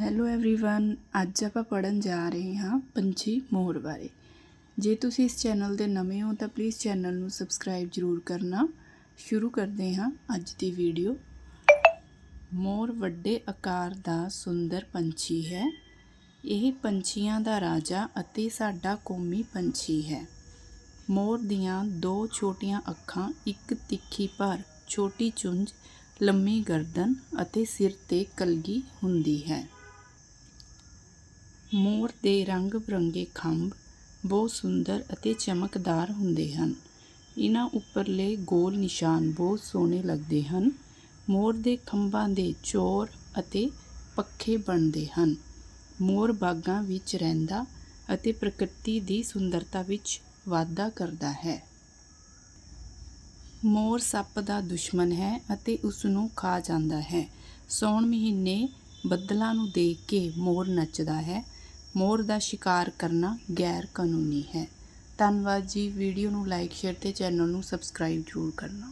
Hello everyone ਅੱਜ ਆਪਾਂ ਪੜਨ ਜਾ ਰਹੇ ਹਾਂ ਪੰਛੀ ਮੋਰ ਬਾਰੇ ਜੇ ਤੁਸੀਂ ਇਸ ਚੈਨਲ ਦੇ ਨਵੇਂ ਹੋ ਤਾਂ ਪਲੀਜ਼ ਚੈਨਲ ਨੂੰ ਸਬਸਕ੍ਰਾਈਬ ਜ਼ਰੂਰ ਕਰਨਾ ਸ਼ੁਰੂ ਕਰਦੇ ਹਾਂ ਅੱਜ ਦੀ ਵੀਡੀਓ ਮੋਰ ਵੱਡੇ ਆਕਾਰ ਦਾ ਸੁੰਦਰ ਪੰਛੀ ਹੈ ਇਹ ਪੰਛੀਆਂ ਦਾ ਰਾਜਾ ਅਤੇ ਸਾਡਾ ਕੌਮੀ ਪੰਛੀ ਹੈ ਮੋਰ ਦੀਆਂ ਦੋ ਛੋਟੀਆਂ ਅੱਖਾਂ ਇੱਕ ਤਿੱਖੀ ਪਰ ਛੋਟੀ ਚੁੰਝ ਲੰਮੀ ਗਰਦਨ ਅਤੇ ਸਿਰ ਤੇ ਕਲਗੀ ਹੁੰਦੀ ਹੈ ਮੋਰ ਦੇ ਰੰਗ ਬਿਰੰਗੇ ਖੰਭ ਬਹੁਤ ਸੁੰਦਰ ਅਤੇ ਚਮਕਦਾਰ ਹੁੰਦੇ ਹਨ। ਇਹਨਾਂ ਉੱਪਰਲੇ ਗੋਲ ਨਿਸ਼ਾਨ ਬਹੁਤ ਸੋਹਣੇ ਲੱਗਦੇ ਹਨ। ਮੋਰ ਦੇ ਖੰਭਾਂ ਦੇ ਚੋਰ ਅਤੇ ਪੱਖੇ ਬਣਦੇ ਹਨ। ਮੋਰ ਬਾਗਾਂ ਵਿੱਚ ਰਹਿੰਦਾ ਅਤੇ ਪ੍ਰਕਿਰਤੀ ਦੀ ਸੁੰਦਰਤਾ ਵਿੱਚ ਵਾਧਾ ਕਰਦਾ ਹੈ। ਮੋਰ ਸੱਪ ਦਾ ਦੁਸ਼ਮਣ ਹੈ ਅਤੇ ਉਸ ਨੂੰ ਖਾ ਜਾਂਦਾ ਹੈ। ਸੌਣ ਮਹੀਨੇ ਬੱਦਲਾਂ ਨੂੰ ਦੇਖ ਕੇ ਮੋਰ ਨੱਚਦਾ ਹੈ ਮੋਰ ਦਾ ਸ਼ਿਕਾਰ ਕਰਨਾ ਗੈਰ ਕਾਨੂੰਨੀ ਹੈ। ਧੰਨਵਾਦ ਜੀ। ਵੀਡੀਓ ਨੂੰ ਲਾਈਕ, ਸ਼ੇਅਰ ਅਤੇ ਚੈਨਲ ਨੂੰ ਸਬਸਕ੍ਰਾਈਬ ਜ਼ਰੂਰ ਕਰਨਾ।